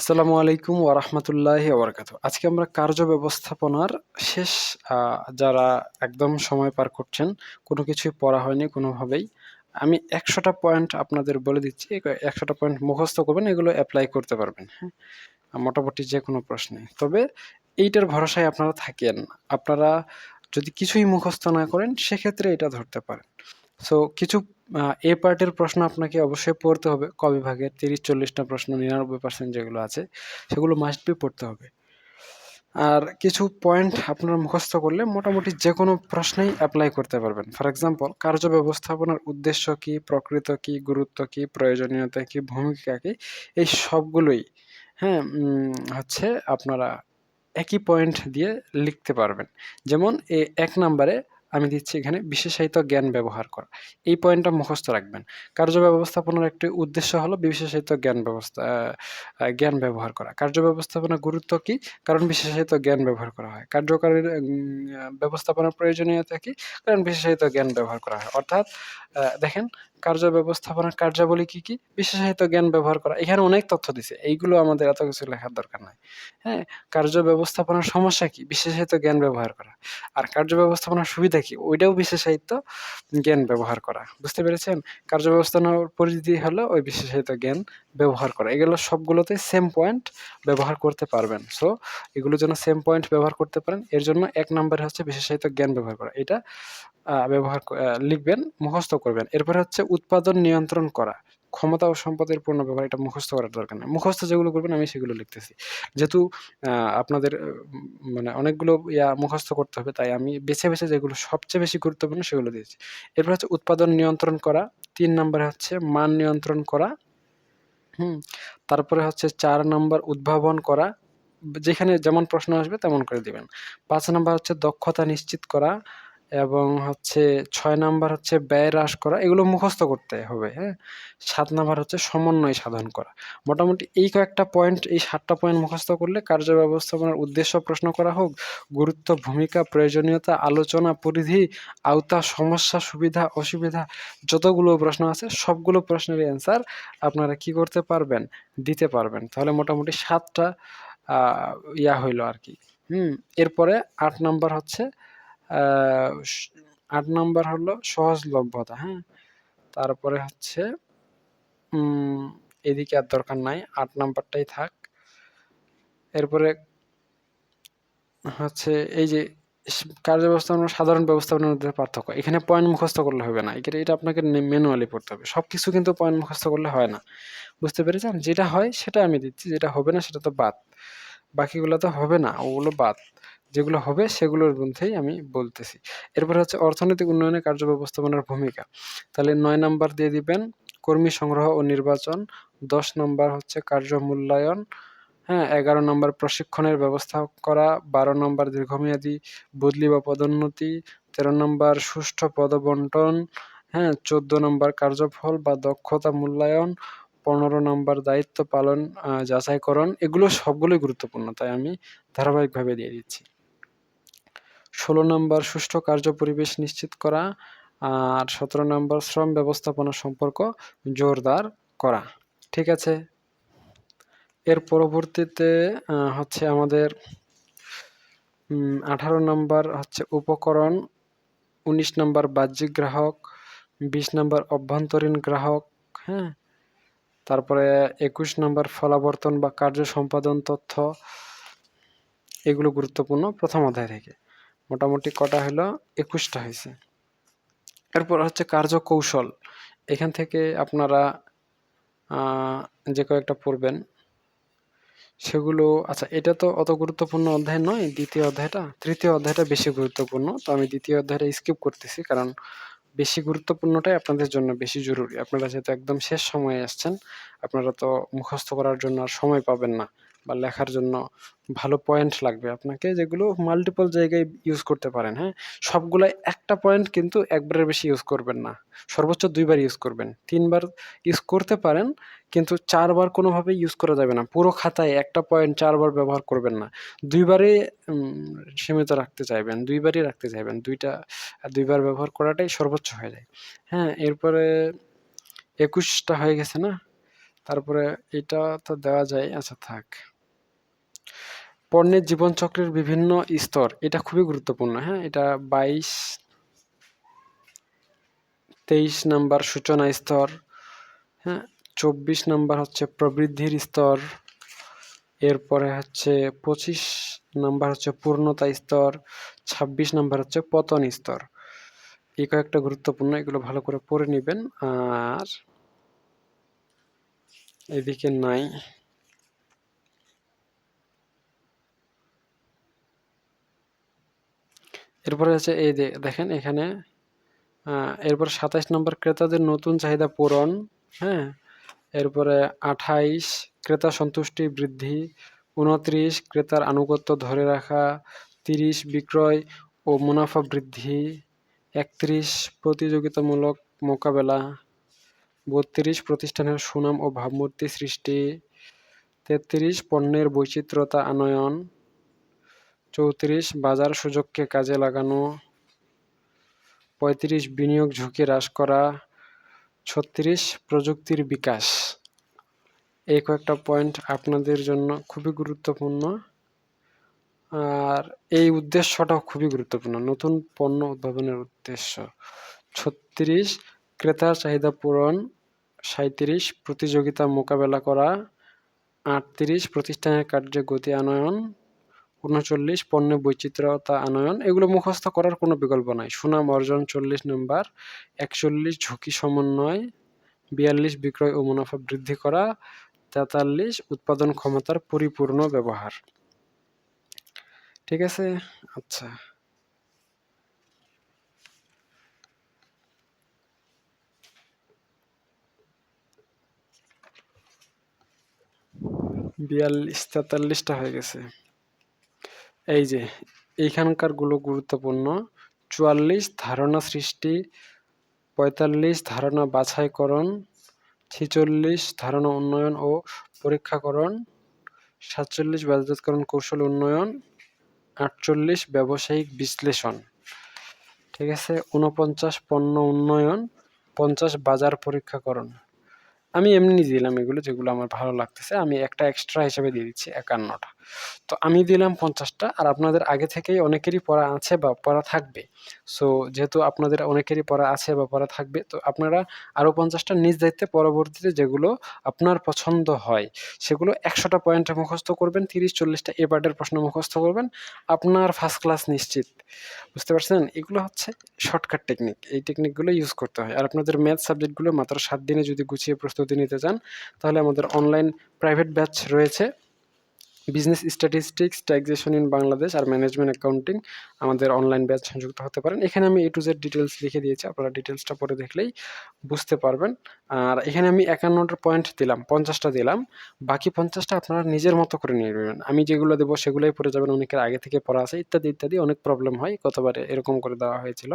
আসসালামু আলাইকুম ওরহমতুল্লাহি ওবরাকাতু আজকে আমরা কার্য ব্যবস্থাপনার শেষ যারা একদম সময় পার করছেন, কোনো কিছুই পড়া হয়নি কোনোভাবেই, আমি একশোটা পয়েন্ট আপনাদের বলে দিচ্ছি একশোটা পয়েন্ট মুখস্থ করবেন, এগুলো অ্যাপ্লাই করতে পারবেন হ্যাঁ? মোটামুটি যে কোনো প্রশ্নে। তবে এইটার ভরসায় আপনারা থাকেন, আপনারা যদি কিছুই মুখস্থ না করেন, সেক্ষেত্রে এটা ধরতে পারেন। সো কিছু এ পার্টের প্রশ্ন আপনাকে অবশ্যই পড়তে হবে। ক বিভাগের তিরিশ, চল্লিশটা প্রশ্ন, নিরানব্বই পার্সেন্ট যেগুলো আছে, সেগুলো মাস্ট বি পড়তে হবে। আর কিছু পয়েন্ট আপনারা মুখস্থ করলে মোটামুটি যে কোনো প্রশ্নেই অ্যাপ্লাই করতে পারবেন। ফর এক্সাম্পল কার্য ব্যবস্থাপনার উদ্দেশ্য কি, প্রকৃত কি, গুরুত্ব কি, প্রয়োজনীয়তা কি, ভূমিকা কি, এই সবগুলোই হ্যাঁ হচ্ছে আপনারা একই পয়েন্ট দিয়ে লিখতে পারবেন। যেমন এ এক নম্বরে আমি দিচ্ছি এখানে বিশেষায়িত জ্ঞান ব্যবহার করা। এই পয়েন্টটা মুখস্থ রাখবেন। কার্য ব্যবস্থাপনার একটি উদ্দেশ্য হলো বিশেষায়িত জ্ঞান ব্যবস্থা জ্ঞান ব্যবহার করা। কার্য ব্যবস্থাপনার গুরুত্ব কি? কারণ বিশেষায়িত জ্ঞান ব্যবহার করা হয়। কার্যকারী ব্যবস্থাপনার প্রয়োজনীয়তা কি? কারণ বিশেষায়িত জ্ঞান ব্যবহার করা হয়। অর্থাৎ দেখেন কার্য ব্যবস্থাপনার কার্যাবলী কি কি? বিশেষায়িত জ্ঞান ব্যবহার করা। এখানে অনেক তথ্য দিছে। এইগুলো আমাদের এত কিছু লেখার দরকার নাই। হ্যাঁ কার্য ব্যবস্থাপনার সমস্যা কি? বিশেষায়িত জ্ঞান ব্যবহার করা। আর কার্য ব্যবস্থাপনার সুবিধা কি, ওইটাও বিশেষায়িত জ্ঞান ব্যবহার করা। বুঝতে পেরেছেন? কার্য ব্যবস্থাপনার পরিধি হলো ওই বিশেষায়িত জ্ঞান ব্যবহার করা। এগুলো সবগুলোতে সেম পয়েন্ট ব্যবহার করতে পারবেন। সো এগুলো যেন সেম পয়েন্ট ব্যবহার করতে পারেন। এর জন্য এক নম্বরে হচ্ছে বিশেষায়িত জ্ঞান ব্যবহার করা। এটা ব্যবহার লিখবেন, মুখস্থ করবেন। এরপরে হচ্ছে উৎপাদন নিয়ন্ত্রণ করা। ক্ষমতা ও সম্পদের পূর্ণ ব্যবহার এটা মুখস্থ করার দরকার নেই। মুখস্থ যেগুলো করবেন আমি সেগুলো লিখতেছি। যেহেতু আপনাদের মানে অনেকগুলো ইয়া মুখস্থ করতে হবে, তাই আমি বেছে বেছে যেগুলো সবচেয়ে বেশি গুরুত্বপূর্ণ সেগুলো দিয়েছি। এরপর হচ্ছে উৎপাদন নিয়ন্ত্রণ করা, তিন নম্বরে হচ্ছে মান নিয়ন্ত্রণ করা, হুম, তারপরে হচ্ছে চার নম্বর উদ্ভাবন করা, যেখানে যেমন প্রশ্ন আসবে তেমন করে দিবেন। পাঁচ নম্বর হচ্ছে দক্ষতা নিশ্চিত করা এবং হচ্ছে ছয় নাম্বার হচ্ছে ব্যয় হ্রাস করা, এগুলো মুখস্থ করতে হবে হ্যাঁ? সাত নাম্বার হচ্ছে সমন্বয় সাধন করা। মোটামুটি এই কয়েকটা পয়েন্ট এই সাতটা পয়েন্ট মুখস্থ করলে কার্য ব্যবস্থাপনার উদ্দেশ্য প্রশ্ন করা হোক, গুরুত্ব, ভূমিকা, প্রয়োজনীয়তা, আলোচনা, পরিধি, আওতা, সমস্যা, সুবিধা, অসুবিধা, যতগুলো প্রশ্ন আছে, সবগুলো প্রশ্নের অ্যান্সার আপনারা কি করতে পারবেন, দিতে পারবেন। তাহলে মোটামুটি সাতটা ইয়া হইল আর কি। হুম, এরপরে আট নাম্বার হচ্ছে আট নাম্বার হলো সহজলভ্যতা হ্যাঁ? তারপরে হচ্ছে এদিকে আর দরকার নাই, আট নাম্বারটাই থাক। এরপরে হচ্ছে এই যে কার্য ব্যবস্থাপনা সাধারণ ব্যবস্থাপনার মধ্যে পার্থক্য। এখানে পয়েন্ট মুখস্থ করলে হবে না, এখানে এটা আপনাকে ম্যানুয়ালি পড়তে হবে। সব কিছু কিন্তু পয়েন্ট মুখস্থ করলে হয় না। বুঝতে পেরেছেন? যেটা হয় সেটা আমি দিচ্ছি, যেটা হবে না সেটা তো বাদ। বাকিগুলো তো হবে না, ওগুলো বাদ। যেগুলো হবে সেগুলোর মধ্যেই আমি বলতেছি। এরপরে হচ্ছে অর্থনৈতিক উন্নয়নে কার্য ব্যবস্থাপনার ভূমিকা। তাহলে নয় নাম্বার দিয়ে দিবেন, কর্মী সংগ্রহ ও নির্বাচন। দশ নম্বর হচ্ছে কার্য মূল্যায়ন। হ্যাঁ এগারো নম্বর প্রশিক্ষণের ব্যবস্থা করা। বারো নম্বর দীর্ঘমেয়াদী বদলি বা পদোন্নতি। তেরো নম্বর সুষ্ঠু পদবন্টন। হ্যাঁ চোদ্দ নম্বর কার্যফল বা দক্ষতা মূল্যায়ন। পনেরো নম্বর দায়িত্ব পালন যাচাইকরণ। এগুলো সবগুলোই গুরুত্বপূর্ণ, তাই আমি ধারাবাহিকভাবে দিয়ে দিচ্ছি। ষোলো নম্বর সুষ্ঠু কার্য পরিবেশ নিশ্চিত করা আর সতেরো নম্বর শ্রম ব্যবস্থাপনা সম্পর্ক জোরদার করা। ঠিক আছে? এর পরবর্তীতে হচ্ছে আমাদের আঠারো নম্বর হচ্ছে উপকরণ, উনিশ নম্বর বাহ্যিক গ্রাহক, বিশ নম্বর অভ্যন্তরীণ গ্রাহক হ্যাঁ? তারপরে একুশ নম্বর ফলাবর্তন বা কার্য সম্পাদন তথ্য, এগুলো গুরুত্বপূর্ণ প্রথম অধ্যায় থেকে। মোটামুটি কটা হলো? একুশটা হয়েছে। এরপর হচ্ছে কার্যকৌশল। এখান থেকে আপনারা যে কয়েকটা পড়বেন, সেগুলো আচ্ছা এটা তো অত গুরুত্বপূর্ণ অধ্যায় নয়, দ্বিতীয় অধ্যায়টা? তৃতীয় অধ্যায়টা বেশি গুরুত্বপূর্ণ, তো আমি দ্বিতীয় অধ্যায়টা স্কিপ করতেছি, কারণ বেশি গুরুত্বপূর্ণটাই আপনাদের জন্য বেশি জরুরি। আপনারা যেহেতু একদম শেষ সময়ে আসছেন, আপনারা তো মুখস্থ করার জন্য আর সময় পাবেন না। বা লেখার জন্য ভালো পয়েন্ট লাগবে আপনাকে, যেগুলো মাল্টিপল জায়গায় ইউজ করতে পারেন হ্যাঁ? সবগুলো একটা পয়েন্ট কিন্তু একবারের বেশি ইউজ করবেন না। সর্বোচ্চ দুইবার ইউজ করবেন। তিনবার ইউজ করতে পারেন, কিন্তু চারবার কোনোভাবে ইউজ করা যাবে না। পুরো খাতায় একটা পয়েন্ট চারবার ব্যবহার করবেন না। দুইবারে সীমিত রাখতে চাইবেন, দুইবারই রাখতে চাইবেন। দুইটা, দুইবার ব্যবহার করাটাই সর্বোচ্চ হয়ে যায়। হ্যাঁ এরপরে একুশটা হয়ে গেছে না? তারপরে এটা তো দেওয়া যায়। আচ্ছা থাক। পণ্যের জীবনচক্রের বিভিন্ন স্তর, এটা খুবই গুরুত্বপূর্ণ হ্যাঁ? এটা বাইশ, তেইশ নাম্বার সূচনা স্তর হ্যাঁ? চব্বিশ নাম্বার হচ্ছে প্রবৃদ্ধির স্তর, এরপরে হচ্ছে পঁচিশ নাম্বার হচ্ছে পূর্ণতা স্তর, ছাব্বিশ নাম্বার হচ্ছে পতন স্তর। এই কয়েকটা গুরুত্বপূর্ণ, এগুলো ভালো করে পড়ে নেবেন, আর এদিকে নাই। এরপরে আছে এই দেখেন এখানে এরপর সাতাইশ নম্বর ক্রেতাদের নতুন চাহিদা পূরণ হ্যাঁ? এরপরে আঠাইশ, ক্রেতা সন্তুষ্টি বৃদ্ধি, উনত্রিশ, ক্রেতার আনুগত্য ধরে রাখা, তিরিশ, বিক্রয় ও মুনাফা বৃদ্ধি, একত্রিশ, প্রতিযোগিতামূলক মোকাবেলা, বত্রিশ, প্রতিষ্ঠানের সুনাম ও ভাবমূর্তি সৃষ্টি, তেত্রিশ, পণ্যের বৈচিত্র্যতা আনয়ন চৌত্রিশ, বাজার সুযোগকে কাজে লাগানো, পঁয়ত্রিশ, বিনিয়োগ ঝুঁকি হ্রাস করা, ছত্রিশ, প্রযুক্তির বিকাশ। এই কয়েকটা পয়েন্ট আপনাদের জন্য খুবই গুরুত্বপূর্ণ। আর এই উদ্দেশ্যটাও খুবই গুরুত্বপূর্ণ, নতুন পণ্য উদ্ভাবনের উদ্দেশ্য। ছত্রিশ, ক্রেতার চাহিদা পূরণ। সাঁত্রিশ প্রতিযোগিতা মোকাবেলা করা। আটত্রিশ, প্রতিষ্ঠানের কার্যে গতি আনয়ন। উনচল্লিশ পণ্য বৈচিত্র্যতা আনয়ন, এগুলো মুখস্থ করার কোনো বিকল্প নাই। সুনাম অর্জন চল্লিশ নম্বর, একচল্লিশ ঝুঁকি সমন্বয়, বিয়াল্লিশ বিক্রয় ও মুনাফা বৃদ্ধি করা, তেতাল্লিশ উৎপাদন ক্ষমতার পরিপূর্ণ ব্যবহার। ঠিক আছে? আচ্ছা। বিয়াল্লিশ তেতাল্লিশটা হয়ে গেছে। এই যে, এইখানকারগুলো গুরুত্বপূর্ণ। চুয়াল্লিশ, ধারণা সৃষ্টি। পঁয়তাল্লিশ, ধারণা বাছাইকরণ। ছেচল্লিশ, ধারণা উন্নয়ন ও পরীক্ষাকরণ। সাতচল্লিশ বাজারজাতকরণ কৌশল উন্নয়ন। আটচল্লিশ, ব্যবসায়িক বিশ্লেষণ। ঠিক আছে? উনপঞ্চাশ পণ্য উন্নয়ন। পঞ্চাশ, বাজার পরীক্ষাকরণ। আমি এমনি দিলাম এগুলো যেগুলো আমার ভালো লাগতেছে। আমি একটা এক্সট্রা হিসেবে দিয়ে দিচ্ছি একান্নটা। তো আমি দিলাম পঞ্চাশটা আর আপনাদের আগে থেকেই অনেকেরই পড়া আছে বা পড়া থাকবে। সো যেহেতু আপনাদের অনেকেরই পড়া আছে বা পড়া থাকবে, তো আপনারা আরও পঞ্চাশটা নিজ দায়িত্বে পরবর্তীতে যেগুলো আপনার পছন্দ হয়, সেগুলো একশোটা পয়েন্টে মুখস্থ করবেন, তিরিশ, চল্লিশটা এ পার্টের প্রশ্ন মুখস্থ করবেন। আপনার ফার্স্ট ক্লাস নিশ্চিত। বুঝতে পারছেন? এগুলো হচ্ছে শর্টকাট টেকনিক এই টেকনিকগুলো ইউজ করতে হয়। আর আপনাদের ম্যাথ সাবজেক্টগুলো মাত্র সাত দিনে যদি গুছিয়ে প্রস্তুতি নিতে চান, তাহলে আমাদের অনলাইন প্রাইভেট ব্যাচ রয়েছে। Business statistics taxation in Bangladesh R management accounting আমাদের অনলাইন ব্যাচ সংযুক্ত হতে পারেন। এখানে আমি এ টু জেড ডিটেলস লিখে দিয়েছি, আপনারা ডিটেলসটা পরে দেখলেই বুঝতে পারবেন। আর এখানে আমি একান্নটা পয়েন্ট দিলাম, পঞ্চাশটা দিলাম। বাকি পঞ্চাশটা আপনারা নিজের মতো করে নিয়ে নেবেন। আমি যেগুলো দেবো সেগুলোই পড়ে যাবেন, অনেকের আগে থেকে পড়া আছে, ইত্যাদি ইত্যাদি অনেক প্রবলেম হয়। গতবারে এরকম করে দেওয়া হয়েছিল।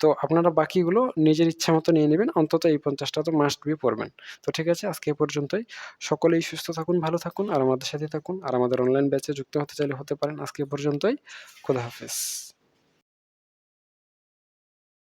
তো আপনারা বাকিগুলো নিজের ইচ্ছা মতো নিয়ে নেবেন, অন্তত এই পঞ্চাশটা তো মাস্ট বি পড়বেন। তো ঠিক আছে, আজকে পর্যন্তই। সকলেই সুস্থ থাকুন, ভালো থাকুন, আর আমাদের সাথে থাকুন। আর আমাদের অনলাইন ব্যাচে যুক্ত হতে চাইলে হতে পারেন। আজকে পর্যন্তই। খোদা হাফেজ।